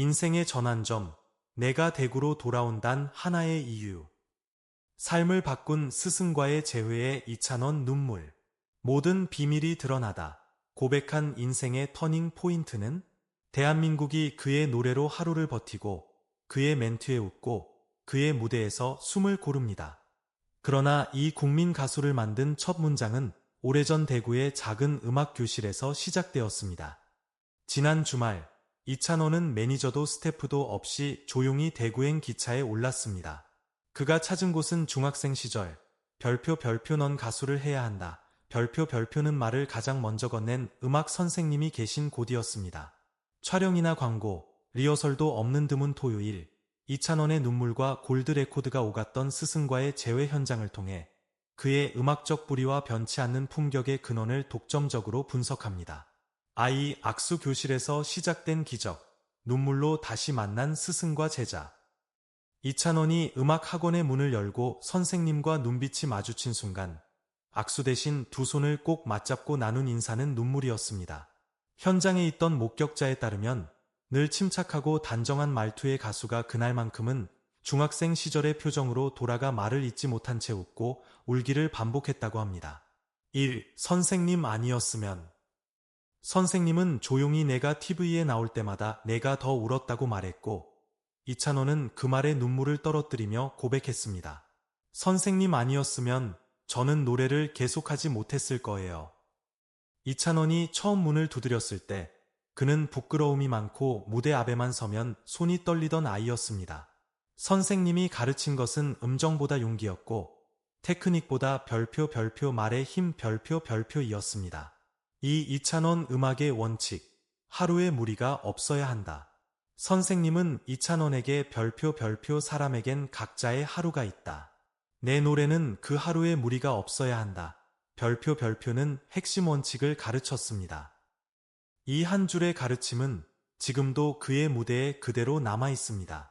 인생의 전환점, 내가 대구로 돌아온단 하나의 이유. 삶을 바꾼 스승과의 재회에 이찬원 눈물. 모든 비밀이 드러나다. 고백한 인생의 터닝 포인트는 대한민국이 그의 노래로 하루를 버티고 그의 멘트에 웃고 그의 무대에서 숨을 고릅니다. 그러나 이 국민 가수를 만든 첫 문장은 오래전 대구의 작은 음악 교실에서 시작되었습니다. 지난 주말 이찬원은 매니저도 스태프도 없이 조용히 대구행 기차에 올랐습니다. 그가 찾은 곳은 중학생 시절 별표 별표 넌 가수를 해야 한다. 별표 별표는 말을 가장 먼저 건넨 음악 선생님이 계신 곳이었습니다. 촬영이나 광고, 리허설도 없는 드문 토요일, 이찬원의 눈물과 골드 레코드가 오갔던 스승과의 재회 현장을 통해 그의 음악적 뿌리와 변치 않는 품격의 근원을 독점적으로 분석합니다. 아이 악수 교실에서 시작된 기적, 눈물로 다시 만난 스승과 제자. 이찬원이 음악 학원의 문을 열고 선생님과 눈빛이 마주친 순간 악수 대신 두 손을 꼭 맞잡고 나눈 인사는 눈물이었습니다. 현장에 있던 목격자에 따르면 늘 침착하고 단정한 말투의 가수가 그날만큼은 중학생 시절의 표정으로 돌아가 말을 잊지 못한 채 웃고 울기를 반복했다고 합니다. 1. 선생님 아니었으면 선생님은 조용히 내가 TV에 나올 때마다 내가 더 울었다고 말했고 이찬호는 그 말에 눈물을 떨어뜨리며 고백했습니다. 선생님 아니었으면 저는 노래를 계속하지 못했을 거예요. 이찬원이 처음 문을 두드렸을 때 그는 부끄러움이 많고 무대 앞에만 서면 손이 떨리던 아이였습니다. 선생님이 가르친 것은 음정보다 용기였고 테크닉보다 별표 별표 말의 힘 별표 별표이었습니다. 이 이찬원 음악의 원칙, 하루의 무리가 없어야 한다. 선생님은 이찬원에게 별표 별표 사람에겐 각자의 하루가 있다. 내 노래는 그 하루에 무리가 없어야 한다. 별표 별표는 핵심 원칙을 가르쳤습니다. 이 한 줄의 가르침은 지금도 그의 무대에 그대로 남아 있습니다.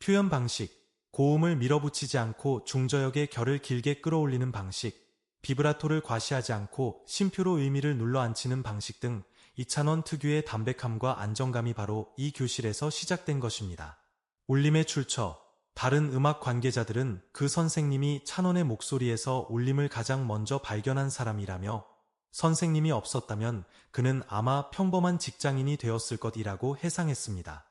표현 방식, 고음을 밀어붙이지 않고 중저역의 결을 길게 끌어올리는 방식, 비브라토를 과시하지 않고 심표로 의미를 눌러앉히는 방식 등 이찬원 특유의 담백함과 안정감이 바로 이 교실에서 시작된 것입니다. 울림의 출처, 다른 음악 관계자들은 그 선생님이 찬원의 목소리에서 울림을 가장 먼저 발견한 사람이라며 선생님이 없었다면 그는 아마 평범한 직장인이 되었을 것이라고 해상했습니다.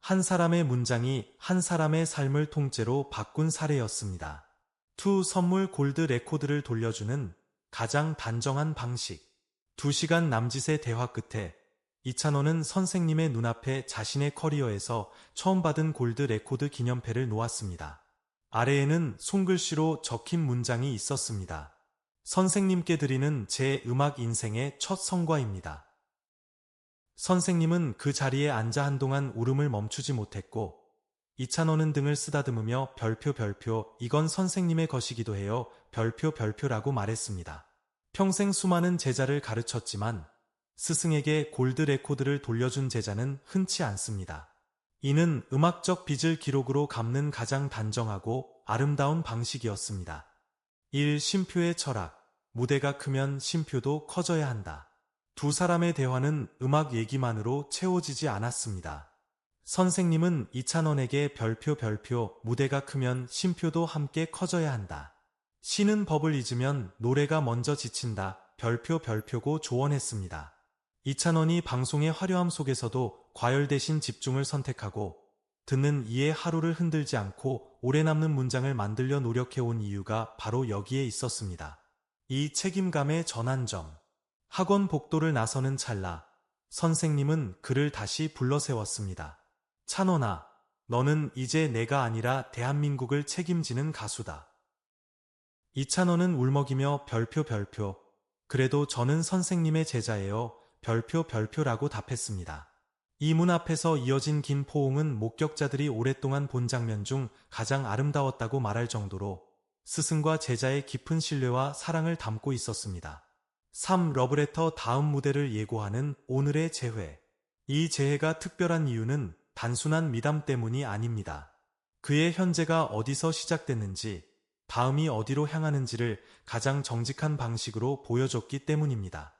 한 사람의 문장이 한 사람의 삶을 통째로 바꾼 사례였습니다. 투 선물 골드 레코드를 돌려주는 가장 단정한 방식. 두 시간 남짓의 대화 끝에 이찬원은 선생님의 눈앞에 자신의 커리어에서 처음 받은 골드 레코드 기념패를 놓았습니다. 아래에는 손글씨로 적힌 문장이 있었습니다. 선생님께 드리는 제 음악 인생의 첫 성과입니다. 선생님은 그 자리에 앉아 한동안 울음을 멈추지 못했고 이찬원은 등을 쓰다듬으며 별표 별표 이건 선생님의 것이기도 해요 별표 별표라고 말했습니다. 평생 수많은 제자를 가르쳤지만 스승에게 골드 레코드를 돌려준 제자는 흔치 않습니다. 이는 음악적 빚을 기록으로 갚는 가장 단정하고 아름다운 방식이었습니다. 1. 심표의 철학. 무대가 크면 심표도 커져야 한다. 두 사람의 대화는 음악 얘기만으로 채워지지 않았습니다. 선생님은 이찬원에게 별표 별표 무대가 크면 심표도 함께 커져야 한다. 신은 법을 잊으면 노래가 먼저 지친다. 별표 별표고 조언했습니다. 이찬원이 방송의 화려함 속에서도 과열 대신 집중을 선택하고 듣는 이의 하루를 흔들지 않고 오래 남는 문장을 만들려 노력해온 이유가 바로 여기에 있었습니다. 이 책임감의 전환점. 학원 복도를 나서는 찰나 선생님은 그를 다시 불러세웠습니다. 찬원아, 너는 이제 내가 아니라 대한민국을 책임지는 가수다. 이찬원은 울먹이며 별표 별표. 그래도 저는 선생님의 제자예요. 별표 별표라고 답했습니다. 이 문 앞에서 이어진 긴 포옹은 목격자들이 오랫동안 본 장면 중 가장 아름다웠다고 말할 정도로 스승과 제자의 깊은 신뢰와 사랑을 담고 있었습니다. 3. 러브레터 다음 무대를 예고하는 오늘의 재회. 이 재해가 특별한 이유는 단순한 미담 때문이 아닙니다. 그의 현재가 어디서 시작됐는지, 다음이 어디로 향하는지를 가장 정직한 방식으로 보여줬기 때문입니다.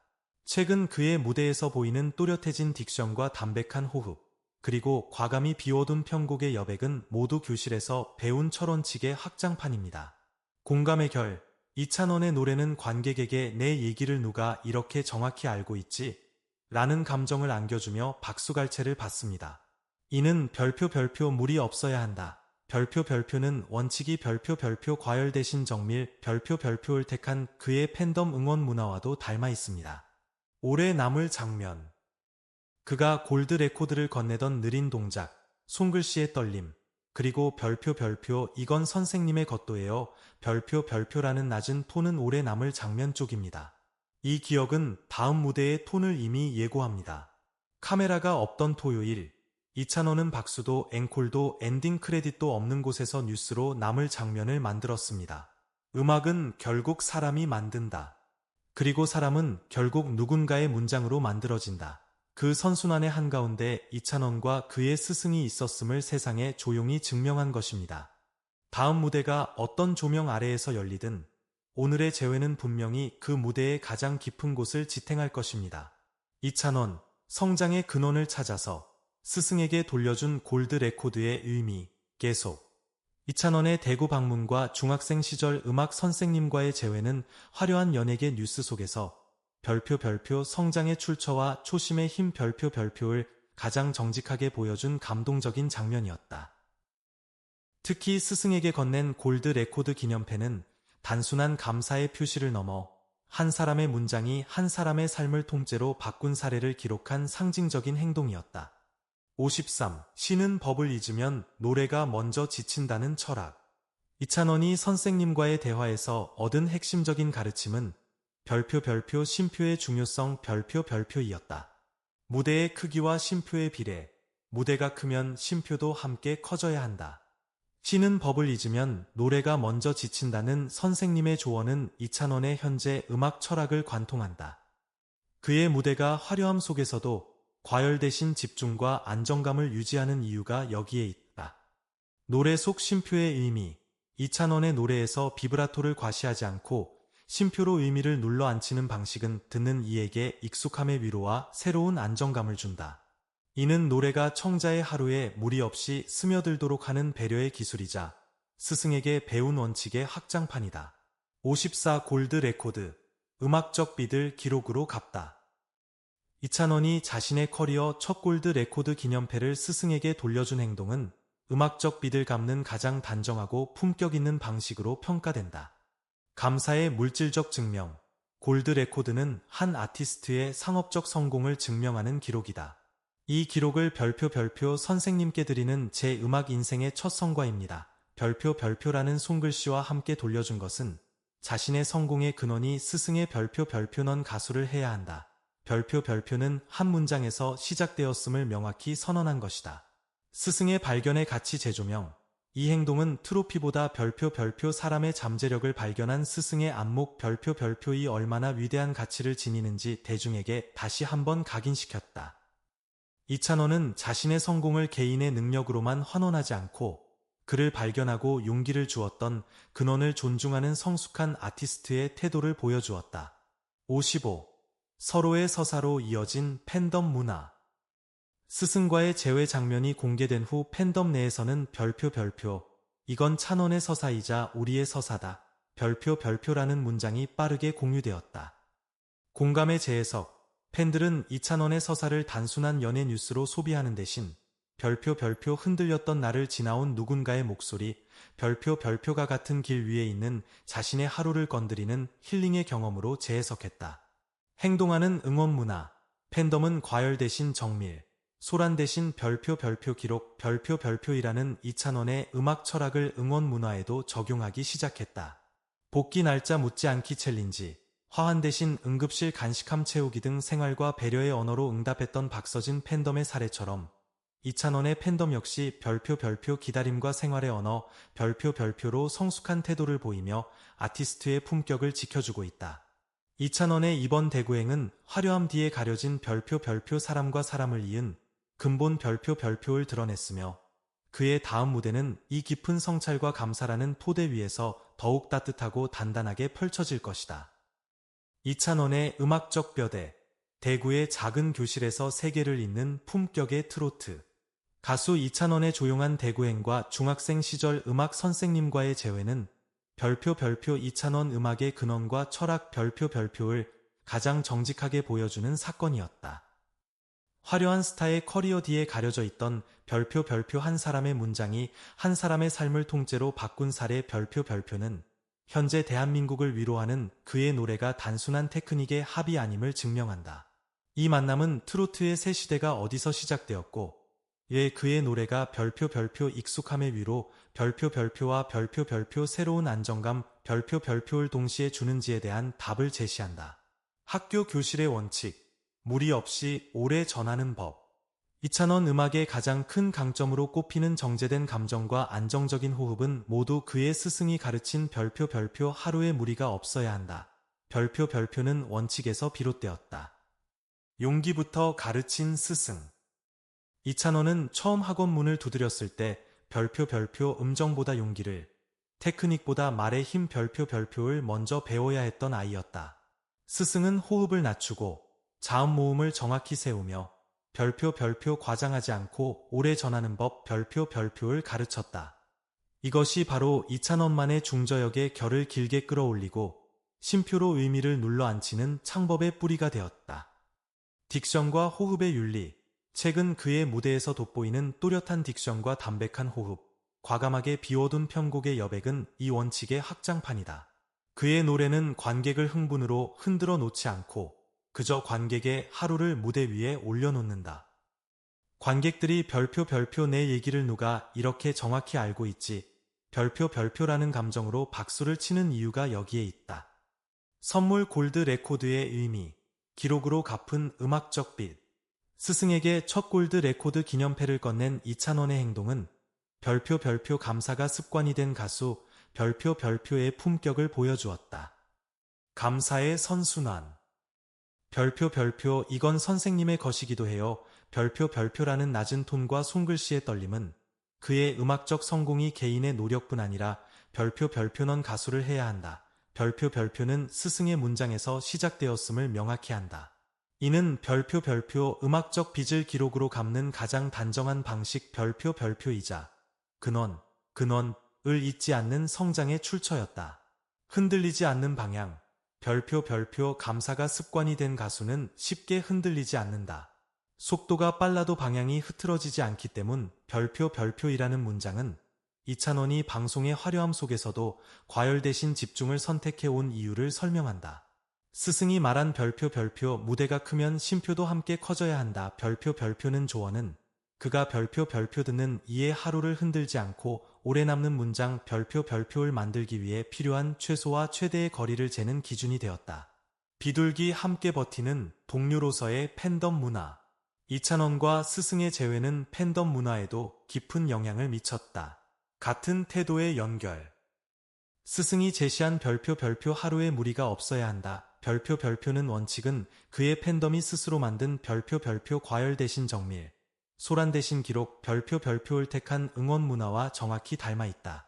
최근 그의 무대에서 보이는 또렷해진 딕션과 담백한 호흡, 그리고 과감히 비워둔 편곡의 여백은 모두 교실에서 배운 철원칙의 확장판입니다. 공감의 결, 이찬원의 노래는 관객에게 내 얘기를 누가 이렇게 정확히 알고 있지? 라는 감정을 안겨주며 박수갈채를 받습니다. 이는 별표 별표 물이 없어야 한다. 별표 별표는 원칙이 별표 별표 과열 대신 정밀 별표 별표를 택한 그의 팬덤 응원 문화와도 닮아 있습니다. 오래 남을 장면 그가 골드 레코드를 건네던 느린 동작, 손글씨의 떨림, 그리고 별표 별표 이건 선생님의 것도예요. 별표 별표라는 낮은 톤은 오래 남을 장면 쪽입니다. 이 기억은 다음 무대의 톤을 이미 예고합니다. 카메라가 없던 토요일, 이찬원은 박수도 앵콜도 엔딩 크레딧도 없는 곳에서 뉴스로 남을 장면을 만들었습니다. 음악은 결국 사람이 만든다. 그리고 사람은 결국 누군가의 문장으로 만들어진다. 그 선순환의 한가운데 이찬원과 그의 스승이 있었음을 세상에 조용히 증명한 것입니다. 다음 무대가 어떤 조명 아래에서 열리든 오늘의 재회는 분명히 그 무대의 가장 깊은 곳을 지탱할 것입니다. 이찬원, 성장의 근원을 찾아서 스승에게 돌려준 골드 레코드의 의미, 계속. 이찬원의 대구 방문과 중학생 시절 음악 선생님과의 재회는 화려한 연예계 뉴스 속에서 별표 별표 성장의 출처와 초심의 힘 별표 별표를 가장 정직하게 보여준 감동적인 장면이었다. 특히 스승에게 건넨 골드 레코드 기념패는 단순한 감사의 표시를 넘어 한 사람의 문장이 한 사람의 삶을 통째로 바꾼 사례를 기록한 상징적인 행동이었다. 53. 신은 법을 잊으면 노래가 먼저 지친다는 철학. 이찬원이 선생님과의 대화에서 얻은 핵심적인 가르침은 별표 별표 심표의 중요성 별표 별표이었다. 무대의 크기와 심표의 비례, 무대가 크면 심표도 함께 커져야 한다. 신은 법을 잊으면 노래가 먼저 지친다는 선생님의 조언은 이찬원의 현재 음악 철학을 관통한다. 그의 무대가 화려함 속에서도 과열되신 집중과 안정감을 유지하는 이유가 여기에 있다. 노래 속 심표의 의미, 이찬원의 노래에서 비브라토를 과시하지 않고 심표로 의미를 눌러 앉히는 방식은 듣는 이에게 익숙함의 위로와 새로운 안정감을 준다. 이는 노래가 청자의 하루에 무리 없이 스며들도록 하는 배려의 기술이자 스승에게 배운 원칙의 확장판이다. 54 골드 레코드, 음악적 비들 기록으로 갚다. 이찬원이 자신의 커리어 첫 골드 레코드 기념패를 스승에게 돌려준 행동은 음악적 빚을 갚는 가장 단정하고 품격 있는 방식으로 평가된다. 감사의 물질적 증명. 골드 레코드는 한 아티스트의 상업적 성공을 증명하는 기록이다. 이 기록을 별표 별표 선생님께 드리는 제 음악 인생의 첫 성과입니다. 별표 별표라는 손글씨와 함께 돌려준 것은 자신의 성공의 근원이 스승의 별표 별표 넌 가수를 해야 한다. 별표 별표는 한 문장에서 시작되었음을 명확히 선언한 것이다. 스승의 발견의 가치 재조명. 이 행동은 트로피보다 별표 별표 사람의 잠재력을 발견한 스승의 안목 별표 별표이 얼마나 위대한 가치를 지니는지 대중에게 다시 한번 각인시켰다. 이찬원은 자신의 성공을 개인의 능력으로만 환원하지 않고 그를 발견하고 용기를 주었던 근원을 존중하는 성숙한 아티스트의 태도를 보여주었다. 55. 서로의 서사로 이어진 팬덤 문화. 스승과의 재회 장면이 공개된 후 팬덤 내에서는 별표 별표, 이건 찬원의 서사이자 우리의 서사다. 별표 별표라는 문장이 빠르게 공유되었다. 공감의 재해석. 팬들은 이찬원의 서사를 단순한 연예 뉴스로 소비하는 대신 별표 별표 흔들렸던 나를 지나온 누군가의 목소리, 별표 별표가 같은 길 위에 있는 자신의 하루를 건드리는 힐링의 경험으로 재해석했다. 행동하는 응원 문화, 팬덤은 과열 대신 정밀, 소란 대신 별표 별표 기록 별표 별표이라는 이찬원의 음악 철학을 응원 문화에도 적용하기 시작했다. 복귀 날짜 묻지 않기 챌린지, 화환 대신 응급실 간식함 채우기 등 생활과 배려의 언어로 응답했던 박서진 팬덤의 사례처럼 이찬원의 팬덤 역시 별표 별표 기다림과 생활의 언어 별표 별표로 성숙한 태도를 보이며 아티스트의 품격을 지켜주고 있다. 이찬원의 이번 대구행은 화려함 뒤에 가려진 별표 별표 사람과 사람을 이은 근본 별표 별표를 드러냈으며 그의 다음 무대는 이 깊은 성찰과 감사라는 토대 위에서 더욱 따뜻하고 단단하게 펼쳐질 것이다. 이찬원의 음악적 뼈대, 대구의 작은 교실에서 세계를 잇는 품격의 트로트, 가수 이찬원의 조용한 대구행과 중학생 시절 음악 선생님과의 재회는 별표 별표 이찬원 음악의 근원과 철학 별표 별표를 가장 정직하게 보여주는 사건이었다. 화려한 스타의 커리어 뒤에 가려져 있던 별표 별표 한 사람의 문장이 한 사람의 삶을 통째로 바꾼 사례 별표 별표는 현재 대한민국을 위로하는 그의 노래가 단순한 테크닉의 합이 아님을 증명한다. 이 만남은 트로트의 새 시대가 어디서 시작되었고 왜 그의 노래가 별표 별표 익숙함의 위로 별표 별표와 별표 별표 새로운 안정감 별표 별표를 동시에 주는지에 대한 답을 제시한다. 학교 교실의 원칙 무리 없이 오래 전하는 법 이찬원 음악의 가장 큰 강점으로 꼽히는 정제된 감정과 안정적인 호흡은 모두 그의 스승이 가르친 별표 별표 하루의 무리가 없어야 한다. 별표 별표는 원칙에서 비롯되었다. 용기부터 가르친 스승 이찬원은 처음 학원 문을 두드렸을 때 별표 별표 음정보다 용기를 테크닉보다 말의 힘 별표 별표를 먼저 배워야 했던 아이였다. 스승은 호흡을 낮추고 자음 모음을 정확히 세우며 별표 별표 과장하지 않고 오래 전하는 법 별표 별표를 가르쳤다. 이것이 바로 이찬원만의 중저역의 결을 길게 끌어올리고 심표로 의미를 눌러앉히는 창법의 뿌리가 되었다. 딕션과 호흡의 윤리, 최근 그의 무대에서 돋보이는 또렷한 딕션과 담백한 호흡, 과감하게 비워둔 편곡의 여백은 이 원칙의 확장판이다. 그의 노래는 관객을 흥분으로 흔들어 놓지 않고 그저 관객의 하루를 무대 위에 올려놓는다. 관객들이 별표 별표 내 얘기를 누가 이렇게 정확히 알고 있지 별표 별표라는 감정으로 박수를 치는 이유가 여기에 있다. 선물 골드 레코드의 의미, 기록으로 갚은 음악적 빛, 스승에게 첫 골드 레코드 기념패를 건넨 이찬원의 행동은 별표 별표 감사가 습관이 된 가수 별표 별표의 품격을 보여주었다. 감사의 선순환 별표 별표 이건 선생님의 것이기도 해요. 별표 별표라는 낮은 톤과 손글씨의 떨림은 그의 음악적 성공이 개인의 노력뿐 아니라 별표 별표넌 가수를 해야 한다. 별표 별표는 스승의 문장에서 시작되었음을 명확히 한다. 이는 별표 별표 음악적 빚을 기록으로 갚는 가장 단정한 방식 별표 별표이자 근원, 근원을 잊지 않는 성장의 출처였다. 흔들리지 않는 방향, 별표 별표 감사가 습관이 된 가수는 쉽게 흔들리지 않는다. 속도가 빨라도 방향이 흐트러지지 않기 때문 별표 별표이라는 문장은 이찬원이 방송의 화려함 속에서도 과열 대신 집중을 선택해 온 이유를 설명한다. 스승이 말한 별표 별표 무대가 크면 심표도 함께 커져야 한다. 별표 별표는 조언은 그가 별표 별표 듣는 이의 하루를 흔들지 않고 오래 남는 문장 별표 별표를 만들기 위해 필요한 최소와 최대의 거리를 재는 기준이 되었다. 비둘기 함께 버티는 동료로서의 팬덤 문화. 이찬원과 스승의 재회는 팬덤 문화에도 깊은 영향을 미쳤다. 같은 태도의 연결. 스승이 제시한 별표 별표 하루의 무리가 없어야 한다. 별표 별표는 원칙은 그의 팬덤이 스스로 만든 별표 별표 과열 대신 정밀, 소란 대신 기록 별표 별표를 택한 응원 문화와 정확히 닮아 있다.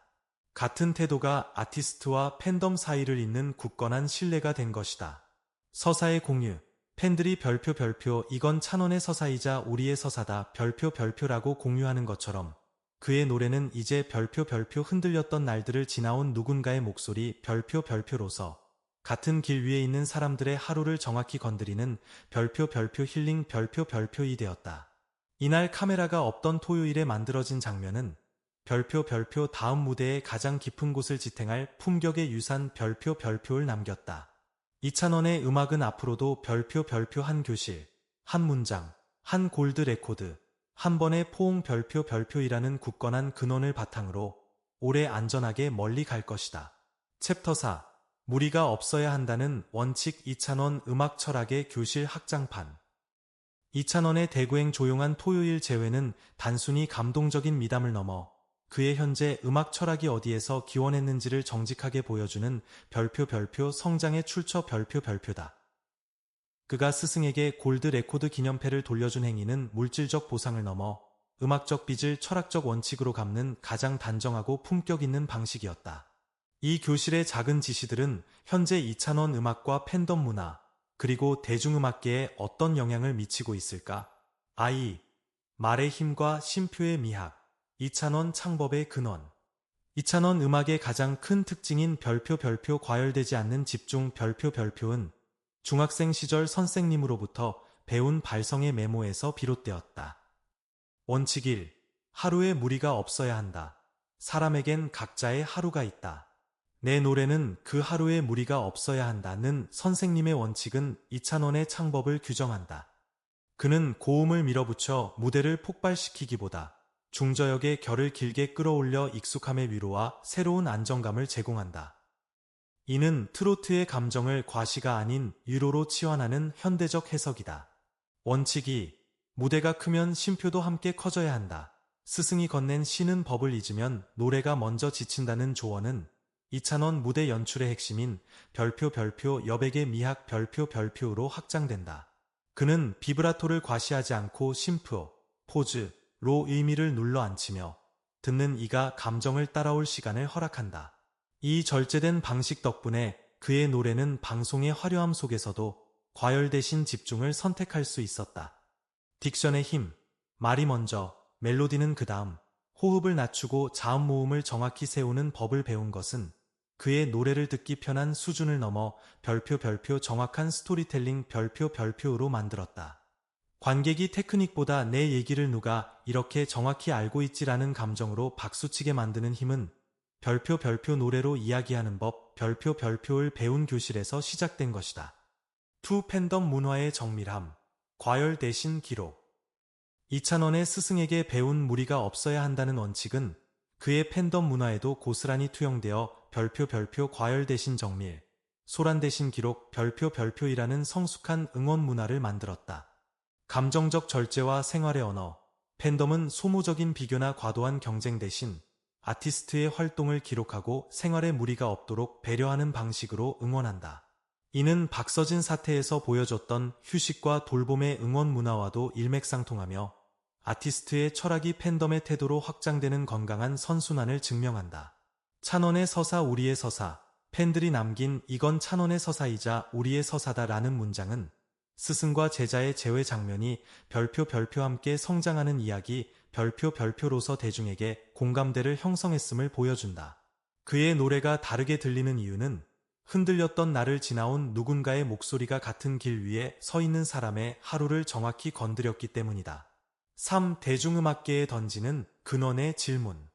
같은 태도가 아티스트와 팬덤 사이를 잇는 굳건한 신뢰가 된 것이다. 서사의 공유, 팬들이 별표 별표 이건 찬원의 서사이자 우리의 서사다 별표 별표라고 공유하는 것처럼 그의 노래는 이제 별표 별표 흔들렸던 날들을 지나온 누군가의 목소리 별표 별표로서 같은 길 위에 있는 사람들의 하루를 정확히 건드리는 별표 별표 힐링 별표 별표이 되었다. 이날 카메라가 없던 토요일에 만들어진 장면은 별표 별표 다음 무대의 가장 깊은 곳을 지탱할 품격의 유산 별표 별표를 남겼다. 이찬원의 음악은 앞으로도 별표 별표 한 교실, 한 문장, 한 골드 레코드, 한 번의 포옹 별표 별표이라는 굳건한 근원을 바탕으로 오래 안전하게 멀리 갈 것이다. 챕터 4 무리가 없어야 한다는 원칙 이찬원 음악 철학의 교실 확장판. 이찬원의 대구행 조용한 토요일 재회는 단순히 감동적인 미담을 넘어 그의 현재 음악 철학이 어디에서 기원했는지를 정직하게 보여주는 별표 별표 성장의 출처 별표 별표다. 그가 스승에게 골드 레코드 기념패를 돌려준 행위는 물질적 보상을 넘어 음악적 빚을 철학적 원칙으로 갚는 가장 단정하고 품격 있는 방식이었다. 이 교실의 작은 지시들은 현재 이찬원 음악과 팬덤 문화, 그리고 대중음악계에 어떤 영향을 미치고 있을까? 아이, 말의 힘과 심표의 미학, 이찬원 창법의 근원. 이찬원 음악의 가장 큰 특징인 별표 별표 과열되지 않는 집중 별표 별표는 중학생 시절 선생님으로부터 배운 발성의 메모에서 비롯되었다. 원칙 1. 하루에 무리가 없어야 한다. 사람에겐 각자의 하루가 있다. 내 노래는 그 하루에 무리가 없어야 한다는 선생님의 원칙은 이찬원의 창법을 규정한다. 그는 고음을 밀어붙여 무대를 폭발시키기보다 중저역의 결을 길게 끌어올려 익숙함의 위로와 새로운 안정감을 제공한다. 이는 트로트의 감정을 과시가 아닌 위로로 치환하는 현대적 해석이다. 원칙이 무대가 크면 심표도 함께 커져야 한다. 스승이 건넨 시는 법을 잊으면 노래가 먼저 지친다는 조언은 이찬원 무대 연출의 핵심인 별표 별표 여백의 미학 별표 별표로 확장된다. 그는 비브라토를 과시하지 않고 심표, 포즈로 의미를 눌러 앉히며 듣는 이가 감정을 따라올 시간을 허락한다. 이 절제된 방식 덕분에 그의 노래는 방송의 화려함 속에서도 과열 대신 집중을 선택할 수 있었다. 딕션의 힘, 말이 먼저, 멜로디는 그 다음, 호흡을 낮추고 자음 모음을 정확히 세우는 법을 배운 것은 그의 노래를 듣기 편한 수준을 넘어 별표 별표 정확한 스토리텔링 별표 별표로 만들었다. 관객이 테크닉보다 내 얘기를 누가 이렇게 정확히 알고 있지라는 감정으로 박수치게 만드는 힘은 별표 별표 노래로 이야기하는 법 별표 별표를 배운 교실에서 시작된 것이다. 투 팬덤 문화의 정밀함, 과열 대신 기록. 이찬원의 스승에게 배운 무리가 없어야 한다는 원칙은 그의 팬덤 문화에도 고스란히 투영되어 별표 별표 과열 대신 정밀, 소란 대신 기록 별표 별표이라는 성숙한 응원 문화를 만들었다. 감정적 절제와 생활의 언어, 팬덤은 소모적인 비교나 과도한 경쟁 대신 아티스트의 활동을 기록하고 생활에 무리가 없도록 배려하는 방식으로 응원한다. 이는 박서진 사태에서 보여줬던 휴식과 돌봄의 응원 문화와도 일맥상통하며 아티스트의 철학이 팬덤의 태도로 확장되는 건강한 선순환을 증명한다. 찬원의 서사 우리의 서사, 팬들이 남긴 이건 찬원의 서사이자 우리의 서사다라는 문장은 스승과 제자의 재회 장면이 별표 별표 함께 성장하는 이야기 별표 별표로서 대중에게 공감대를 형성했음을 보여준다. 그의 노래가 다르게 들리는 이유는 흔들렸던 나를 지나온 누군가의 목소리가 같은 길 위에 서 있는 사람의 하루를 정확히 건드렸기 때문이다. 3. 대중음악계에 던지는 근원의 질문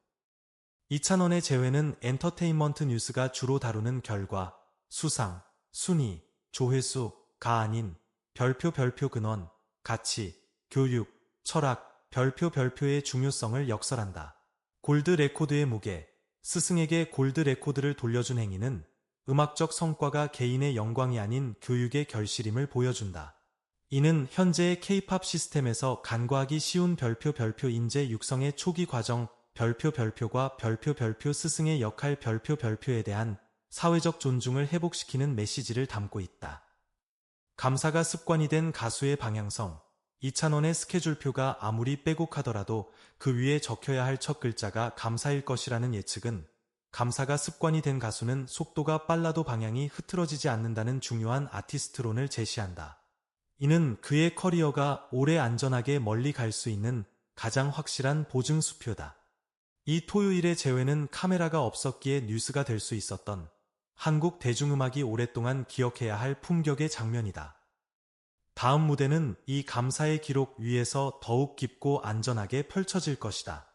이찬원의 재회는 엔터테인먼트 뉴스가 주로 다루는 결과, 수상, 순위, 조회수 가 아닌 별표 별표 근원, 가치, 교육, 철학, 별표 별표의 중요성을 역설한다. 골드 레코드의 무게, 스승에게 골드 레코드를 돌려준 행위는 음악적 성과가 개인의 영광이 아닌 교육의 결실임을 보여준다. 이는 현재의 K-팝 시스템에서 간과하기 쉬운 별표 별표 인재 육성의 초기 과정 별표 별표과 별표 별표 스승의 역할 별표 별표에 대한 사회적 존중을 회복시키는 메시지를 담고 있다. 감사가 습관이 된 가수의 방향성 이찬원의 스케줄표가 아무리 빼곡하더라도 그 위에 적혀야 할 첫 글자가 감사일 것이라는 예측은 감사가 습관이 된 가수는 속도가 빨라도 방향이 흐트러지지 않는다는 중요한 아티스트론을 제시한다. 이는 그의 커리어가 오래 안전하게 멀리 갈 수 있는 가장 확실한 보증 수표다. 이 토요일의 재회는 카메라가 없었기에 뉴스가 될 수 있었던 한국 대중음악이 오랫동안 기억해야 할 품격의 장면이다. 다음 무대는 이 감사의 기록 위에서 더욱 깊고 안전하게 펼쳐질 것이다.